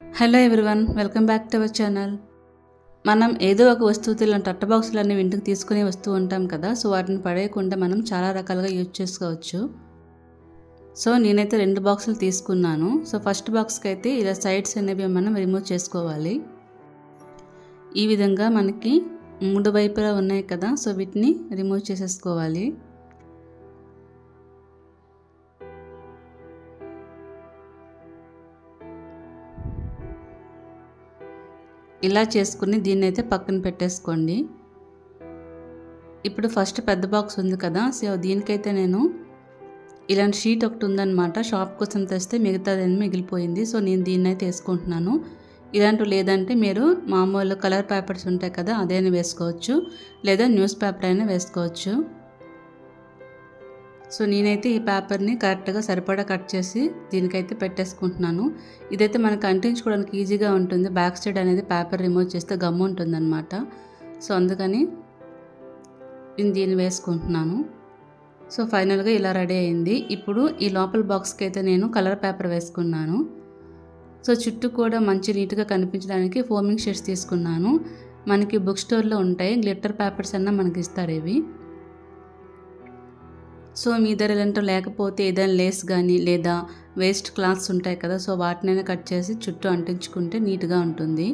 Hello everyone welcome back to our channel. మనం ఏదో ఒక వస్తువు ఇలాంటి అట్ట బాక్సులు అనేవి ఇంటికి తీసుకుని వస్తూ ఉంటాం కదా సో వాటిని పడేయకుండా మనం చాలా రకాలుగా యూజ్ చేసుకోవచ్చు. సో నేనైతే రెండు బాక్సులు తీసుకున్నాను. సో ఫస్ట్ బాక్స్కి అయితే ఇలా సైడ్స్ అనేవి మనం రిమూవ్ చేసుకోవాలి. ఈ విధంగా మనకి మూడు వైపులా ఉన్నాయి కదా సో వీటిని రిమూవ్ చేసేసుకోవాలి. ఇలా చేసుకుని దీన్ని అయితే పక్కన పెట్టేసుకోండి. ఇప్పుడు ఫస్ట్ పెద్ద బాక్స్ ఉంది కదా సో దీనికైతే నేను ఇలాంటి షీట్ ఒకటి ఉందన్నమాట. షాప్ కోసం తెస్తే మిగతాదని మిగిలిపోయింది సో నేను దీన్ని అయితే వేసుకుంటున్నాను. ఇలాంటివి లేదంటే మీరు మామూలు కలర్ పేపర్స్ ఉంటాయి కదా అదైనా వేసుకోవచ్చు. లేదా న్యూస్ పేపర్ అయినా వేసుకోవచ్చు. సో నేనైతే ఈ పేపర్ని కరెక్ట్గా సరిపడా కట్ చేసి దీనికైతే పెట్టేసుకుంటున్నాను. ఇదైతే మనకు అంటించుకోవడానికి ఈజీగా ఉంటుంది. బ్యాక్ సైడ్ అనేది పేపర్ రిమూవ్ చేస్తే గమ్ ఉంటుందన్నమాట. సో అందుకని నేను దీన్ని వేసుకుంటున్నాను. సో ఫైనల్గా ఇలా రెడీ అయింది. ఇప్పుడు ఈ లోపల బాక్స్కి అయితే నేను కలర్ పేపర్ వేసుకున్నాను. సో చుట్టూ కూడా మంచి నీట్గా కనిపించడానికి ఫోమింగ్ షీట్స్ తీసుకున్నాను. మనకి బుక్ స్టోర్లో ఉంటాయి. గ్లిట్టర్ పేపర్స్ అన్న మనకి ఇస్తారు ఇవి. సో మీ దగ్గర ఇలాంటి లేకపోతే ఏదైనా లేస్ కానీ లేదా వేస్ట్ క్లాత్స్ ఉంటాయి కదా సో వాటినైనా కట్ చేసి చుట్టూ అంటించుకుంటే నీట్గా ఉంటుంది.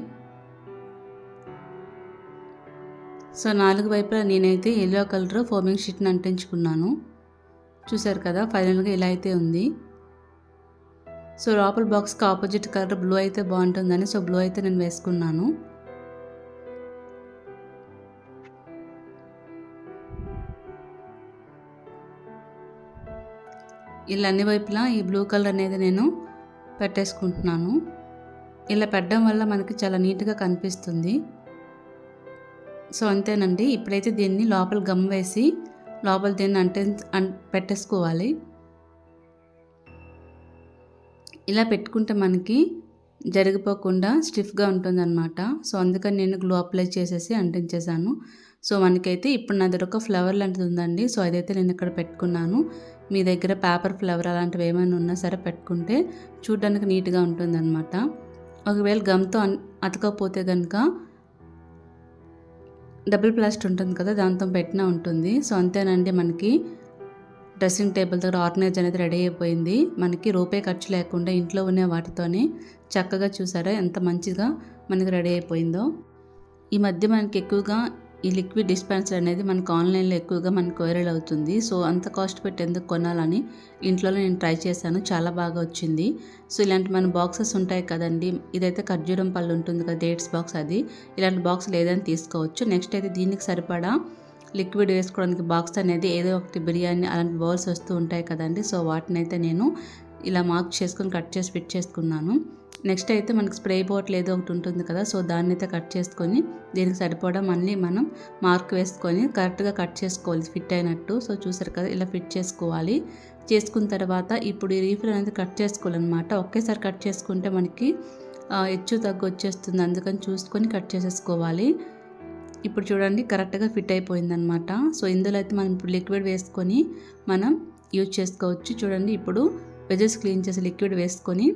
సో నాలుగు వైపులా నేనైతే ఎల్లో కలర్ ఫోమింగ్ షీట్ని అంటించుకున్నాను. చూసారు కదా ఫైనల్గా ఇలా అయితే ఉంది. సో లోపల బాక్స్కి ఆపోజిట్ కలర్ బ్లూ అయితే బాగుంటుందని సో బ్లూ అయితే నేను వేసుకున్నాను. ఇలా అన్ని వైపులా ఈ బ్లూ కలర్ అనేది నేను పెట్టేసుకుంటున్నాను. ఇలా పెట్టడం వల్ల మనకి చాలా నీట్గా కనిపిస్తుంది. సో అంతేనండి. ఇప్పుడైతే దీన్ని లోపల గమ్ వేసి లోపల దీన్ని అంటే పెట్టేసుకోవాలి. ఇలా పెట్టుకుంటే మనకి జరిగిపోకుండా స్టిఫ్గా ఉంటుందన్నమాట. సో అందుకని నేను గ్లో అప్లై చేసేసి అంటించేసాను. సో మనకైతే ఇప్పుడు నా దగ్గర ఒక ఫ్లవర్ లాంటిది ఉందండి. సో అదైతే నేను ఇక్కడ పెట్టుకున్నాను. మీ దగ్గర పేపర్ ఫ్లవర్ అలాంటివి ఏమైనా ఉన్నా సరే పెట్టుకుంటే చూడడానికి నీట్గా ఉంటుందన్నమాట. ఒకవేళ గమ్తో అతకపోతే కనుక డబుల్ ప్లాస్ట్ ఉంటుంది కదా దాంతో పెట్టినా ఉంటుంది. సో అంతేనండి మనకి డ్రెస్సింగ్ టేబుల్ దగ్గర ఆర్గనైజ్ అనేది రెడీ అయిపోయింది. మనకి రూపాయి ఖర్చు లేకుండా ఇంట్లో ఉన్న వాటితోనే చక్కగా చూసారా ఎంత మంచిగా మనకి రెడీ అయిపోయిందో. ఈ మధ్య మనకి ఎక్కువగా ఈ లిక్విడ్ డిస్పెన్సర్ అనేది మనకు ఆన్లైన్లో ఎక్కువగా మనకు వైరల్ అవుతుంది. సో అంత కాస్ట్ పెట్టి ఎందుకు కొనాలని ఇంట్లోనే నేను ట్రై చేశాను. చాలా బాగా వచ్చింది. సో ఇలాంటి మన బాక్సెస్ ఉంటాయి కదండి. ఇదైతే ఖర్జూరం పళ్ళు ఉంటుంది కదా డేట్స్ బాక్స్ అది. ఇలాంటి బాక్స్ లేదని తీసుకోవచ్చు. నెక్స్ట్ అయితే దీనికి సరిపడా లిక్విడ్ వేసుకోవడానికి బాక్స్ అనేది ఏదో ఒకటి బిర్యానీ అలాంటి బౌల్స్ వస్తూ ఉంటాయి కదండి. సో వాటిని అయితే నేను ఇలా మార్క్ చేసుకొని కట్ చేసి ఫిట్ చేసుకున్నాను. నెక్స్ట్ అయితే మనకి స్ప్రే బాటిల్ ఏదో ఒకటి ఉంటుంది కదా సో దాన్ని అయితే కట్ చేసుకొని దీనికి సరిపడా మళ్ళీ మనం మార్క్ వేసుకొని కరెక్ట్గా కట్ చేసుకోవాలి ఫిట్ అయినట్టు. సో చూసారు కదా ఇలా ఫిట్ చేసుకోవాలి. చేసుకున్న తర్వాత ఇప్పుడు ఈ రీఫిల్ అనేది కట్ చేసుకోవాలన్నమాట. ఒకేసారి కట్ చేసుకుంటే మనకి హెచ్చు తగ్గు వచ్చేస్తుంది. అందుకని చూసుకొని కట్ చేసేసుకోవాలి. ఇప్పుడు చూడండి కరెక్ట్గా ఫిట్ అయిపోయిందనమాట సో ఇందులో అయితే మనం ఇప్పుడు లిక్విడ్ వేసుకొని మనం యూజ్ చేసుకోవచ్చు. చూడండి ఇప్పుడు వెజెస్ క్లీన్ చేసి లిక్విడ్ వేసుకొని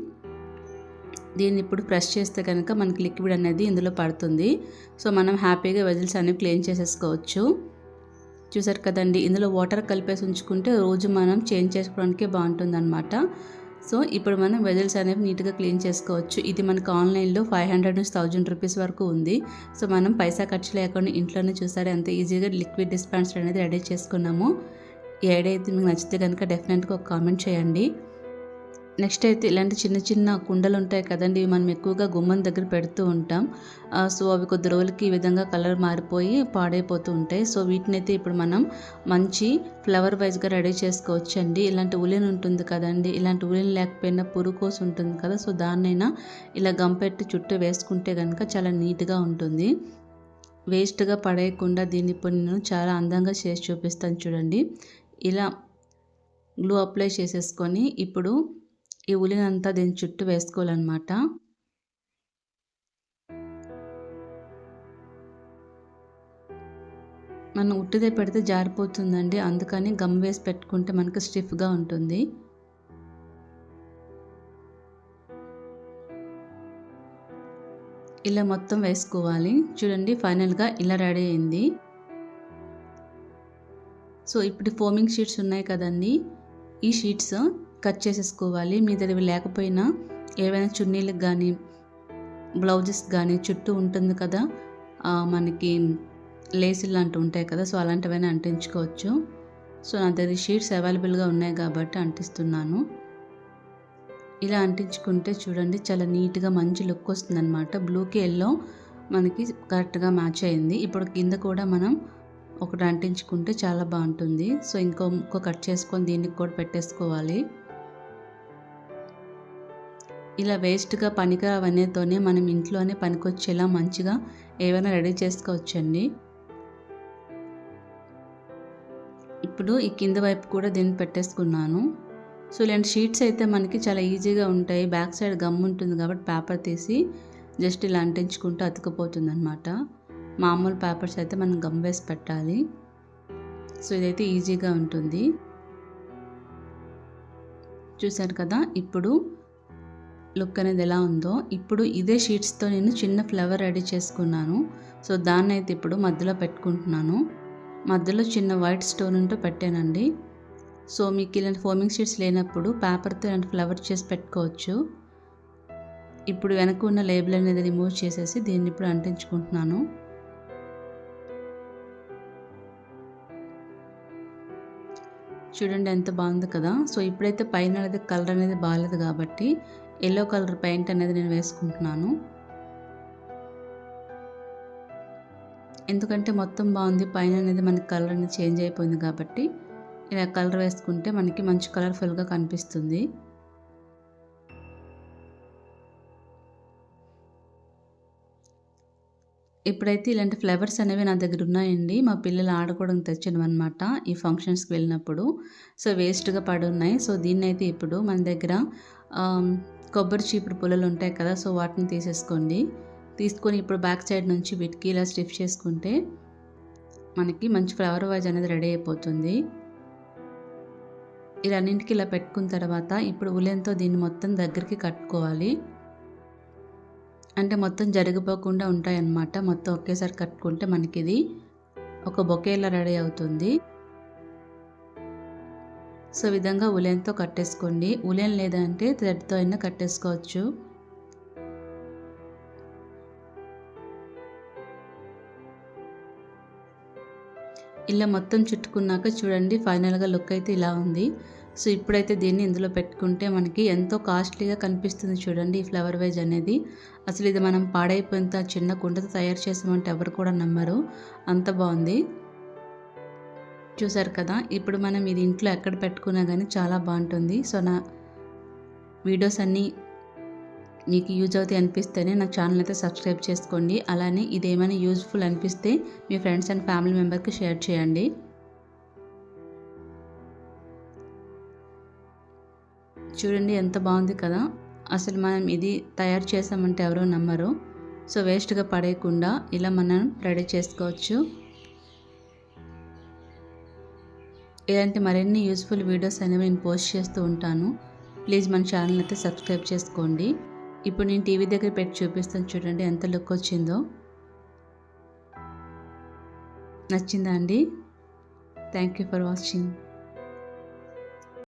దీన్ని ఇప్పుడు ప్రెస్ చేస్తే కనుక మనకి లిక్విడ్ అనేది ఇందులో పడుతుంది. సో మనం హ్యాపీగా వెజిల్స్ అనేవి క్లీన్ చేసేసుకోవచ్చు. చూసారు కదండి ఇందులో వాటర్ కలిపేసి ఉంచుకుంటే రోజు మనం చేంజ్ చేసుకోవడానికి బాగుంటుంది సో ఇప్పుడు మనం వెజల్స్ అనేవి నీట్గా క్లీన్ చేసుకోవచ్చు. ఇది మనకు ఆన్లైన్లో ఫైవ్ హండ్రెడ్ నుంచి థౌజండ్ రూపీస్ వరకు ఉంది. సో మనం పైసా ఖర్చు లేకుండా ఇంట్లోనే చూసారే అంత ఈజీగా లిక్విడ్ డిస్పెన్సర్ అనేది రెడీ చేసుకున్నాము. ఈ ఐడియా అయితే మీకు నచ్చితే కనుక డెఫినెట్గా ఒక కామెంట్ చేయండి. నెక్స్ట్ అయితే ఇలాంటి చిన్న చిన్న కుండలు ఉంటాయి కదండి మనం ఎక్కువగా గుమ్మం దగ్గర పెడుతూ ఉంటాం. సో అవి కొద్ది రోజులకి ఈ విధంగా కలర్ మారిపోయి పాడైపోతూ ఉంటాయి. సో వీటిని అయితే ఇప్పుడు మనం మంచి ఫ్లవర్ వైజ్గా రెడీ చేసుకోవచ్చండి. ఇలాంటి ఉలిన్ ఉంటుంది కదండి ఇలాంటి ఉలిన్ లేకపోయినా పురుకోసు ఉంటుంది కదా సో దాన్నైనా ఇలా గంపెట్టి చుట్టూ వేసుకుంటే కనుక చాలా నీట్గా ఉంటుంది. వేస్ట్గా పడేయకుండా దీన్ని ఇప్పుడు నేను చాలా అందంగా చేసి చూపిస్తాను చూడండి. ఇలా గ్లూ అప్లై చేసేసుకొని ఇప్పుడు ఈ ఉలినంతా దీని చుట్టూ వేసుకోవాలన్నమాట. మనం ఉట్టిదే పెడితే జారిపోతుందండి. అందుకని గమ్ వేసి పెట్టుకుంటే మనకు స్టిఫ్గా ఉంటుంది. ఇలా మొత్తం వేసుకోవాలి. చూడండి ఫైనల్గా ఇలా రెడీ అయింది. సో ఇప్పుడు ఫోమింగ్ షీట్స్ ఉన్నాయి కదండి. ఈ షీట్స్ కట్ చేసేసుకోవాలి. మీ దగ్గర లేకపోయినా ఏవైనా చున్నీలకు కానీ బ్లౌజెస్ కానీ చుట్టూ ఉంటుంది కదా మనకి లేసులు లాంటివి ఉంటాయి కదా సో అలాంటివైనా అంటించుకోవచ్చు. సో నా దగ్గర షీట్స్ అవైలబుల్గా ఉన్నాయి కాబట్టి అంటిస్తున్నాను. ఇలా అంటించుకుంటే చూడండి చాలా నీట్గా మంచి లుక్ వస్తుంది అనమాట బ్లూకి ఎల్లో మనకి కరెక్ట్గా మ్యాచ్ అయింది. ఇప్పుడు కింద కూడా మనం ఒకటి అంటించుకుంటే చాలా బాగుంటుంది. సో ఇంకో ఇంకో కట్ చేసుకొని దీనికి కూడా పెట్టేసుకోవాలి. ఇలా వేస్ట్గా పనికిరావనేతోనే మనం ఇంట్లోనే పనికొచ్చేలా మంచిగా ఏవైనా రెడీ చేసుకోవచ్చండి. ఇప్పుడు ఈ కింద వైపు కూడా దీన్ని పెట్టేసుకున్నాను. సో ఇలాంటి షీట్స్ అయితే మనకి చాలా ఈజీగా ఉంటాయి. బ్యాక్ సైడ్ గమ్ ఉంటుంది కాబట్టి పేపర్ తీసి జస్ట్ ఇలా అంటించుకుంటూ అతుకుపోతుంది అనమాట మామూలు పేపర్స్ అయితే మనం గమ్ వేసి పెట్టాలి. సో ఇదైతే ఈజీగా ఉంటుంది. చూశారు కదా? ఇప్పుడు లుక్ అనేది ఎలా ఉందో ఇప్పుడు ఇదే షీట్స్తో నేను చిన్న ఫ్లవర్ రెడీ చేసుకున్నాను. సో దాన్ని అయితే ఇప్పుడు మధ్యలో పెట్టుకుంటున్నాను. మధ్యలో చిన్న వైట్ స్టోన్ ఉంటూ పెట్టానండి. సో మీకు ఇలాంటి ఫోమింగ్ షీట్స్ లేనప్పుడు పేపర్తో ఇలాంటి ఫ్లవర్ చేసి పెట్టుకోవచ్చు. ఇప్పుడు వెనక ఉన్న లేబుల్ అనేది రిమూవ్ చేసేసి దీన్ని ఇప్పుడు అంటించుకుంటున్నాను. చూడండి ఎంత బాగుంది కదా. సో ఇప్పుడైతే పైన అనేది కలర్ అనేది బాగాలేదు కాబట్టి ఎల్లో కలర్ పెయింట్ అనేది నేను వేసుకుంటున్నాను. ఎందుకంటే మొత్తం బాగుంది పైన అనేది మనకి కలర్ అనేది చేంజ్ అయిపోయింది కాబట్టి ఇలా కలర్ వేసుకుంటే మనకి మంచి కలర్ఫుల్గా కనిపిస్తుంది. ఇప్పుడైతే ఇలాంటి ఫ్లవర్స్ అనేవి నా దగ్గర ఉన్నాయండి. మా పిల్లలు ఆడుకోవడానికి తెచ్చినవి అనమాట ఈ ఫంక్షన్స్కి వెళ్ళినప్పుడు. సో వేస్ట్గా పడి ఉన్నాయి. సో దీన్ని అయితే ఇప్పుడు మన దగ్గర కొబ్బరి చీపుడు పుల్లలు ఉంటాయి కదా సో వాటిని తీసేసుకోండి. తీసుకొని ఇప్పుడు బ్యాక్ సైడ్ నుంచి వీటికి ఇలా స్టిఫ్ చేసుకుంటే మనకి మంచి ఫ్లవర్ వైజ్ అనేది రెడీ అయిపోతుంది. ఇలా అన్నింటికి ఇలా పెట్టుకున్న తర్వాత ఇప్పుడు ఉలెన్తో దీన్ని మొత్తం దగ్గరికి కట్టుకోవాలి. అంటే మొత్తం జరిగిపోకుండా ఉంటాయన్నమాట. మొత్తం ఒకేసారి కట్టుకుంటే మనకి ఇది ఒక బొకేలా రెడీ అవుతుంది. సో విధంగా ఉలెన్తో కట్టేసుకోండి. ఉలెన్ లేదంటే థ్రెడ్తో అయినా కట్టేసుకోవచ్చు. ఇలా మొత్తం చుట్టుకున్నాక చూడండి ఫైనల్గా లుక్ అయితే ఇలా ఉంది. సో ఇప్పుడైతే దీన్ని ఇందులో పెట్టుకుంటే మనకి ఎంతో కాస్ట్లీగా కనిపిస్తుంది చూడండి ఈ ఫ్లవర్ వేజ్ అనేది. అసలు ఇది మనం పాడైపోయినంత చిన్న కుండతో తయారు చేసామంటే ఎవరు కూడా నమ్మరు. అంత బాగుంది. చూసారు కదా ఇప్పుడు మనం ఇది ఇంట్లో ఎక్కడ పెట్టుకున్నా కానీ చాలా బాగుంటుంది. సో నా వీడియోస్ అన్నీ మీకు యూజ్ అవుతాయి అనిపిస్తేనే నా ఛానల్ అయితే సబ్స్క్రైబ్ చేసుకోండి. అలానే ఇది ఏమైనా యూజ్ఫుల్ అనిపిస్తే మీ ఫ్రెండ్స్ అండ్ ఫ్యామిలీ మెంబర్కి షేర్ చేయండి. చూడండి ఎంత బాగుంది కదా అసలు మనం ఇది తయారు చేసామంటే ఎవరో నమ్మరు. సో వేస్ట్గా పడేయకుండా ఇలా మనం రెడీ చేసుకోవచ్చు. ఇలాంటి మరిన్ని యూస్ఫుల్ వీడియోస్ అనేవి నేను పోస్ట్ చేస్తూ ఉంటాను. ప్లీజ్ మన ఛానల్ అయితే సబ్స్క్రైబ్ చేసుకోండి. ఇప్పుడు నేను టీవీ దగ్గర పెట్టి చూపిస్తాను చూడండి ఎంత లుక్ వచ్చిందో. నచ్చిందా అండి? Thank you for watching